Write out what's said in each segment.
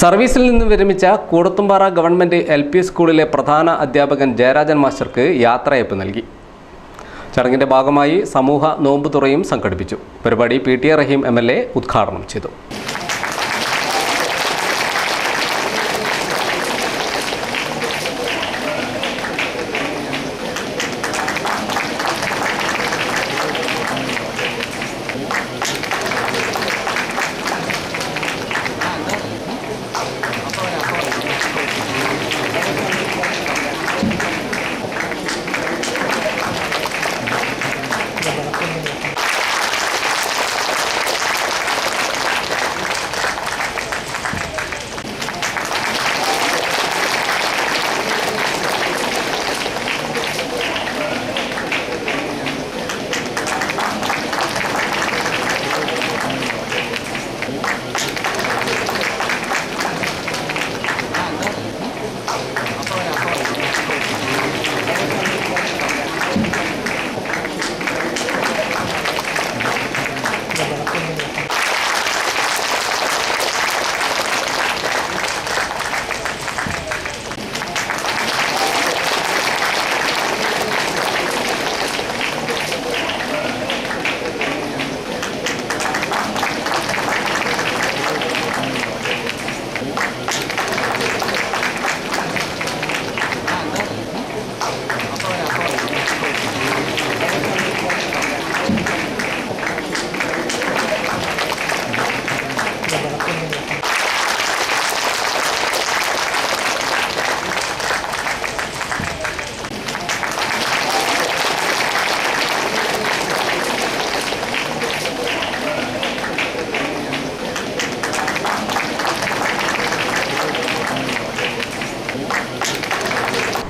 സർവീസിൽ നിന്ന് വിരമിച്ച കൂടത്തുംപാറ ഗവൺമെന്റ് എൽ പി സ്കൂളിലെ പ്രധാന അധ്യാപകൻ ജയരാജൻ മാസ്റ്റർക്ക് യാത്രയയപ്പ് നൽകി. ചടങ്ങിന്റെ ഭാഗമായി സമൂഹ നോമ്പുതുറയും സംഘടിപ്പിച്ചു. പരിപാടി P T Rahim M L A ഉദ്ഘാടനം ചെയ്തു.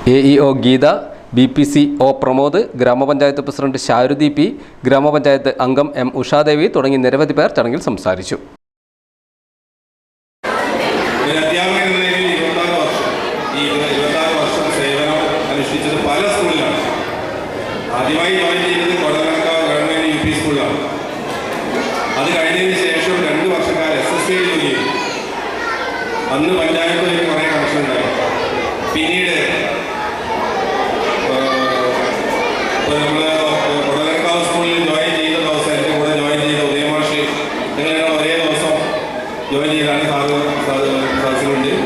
A E O Geetha B P C O Pramod grama panchayat president Sharudi P ഗ്രാമപഞ്ചായത്ത് അംഗം എം ഉഷാദേവി തുടങ്ങി നിരവധി പേർ ചടങ്ങിൽ സംസാരിച്ചു. ഒരു ജോയിൻ ചെയ്താണ് സാധ്യത സാധിച്ചിട്ടുണ്ട്.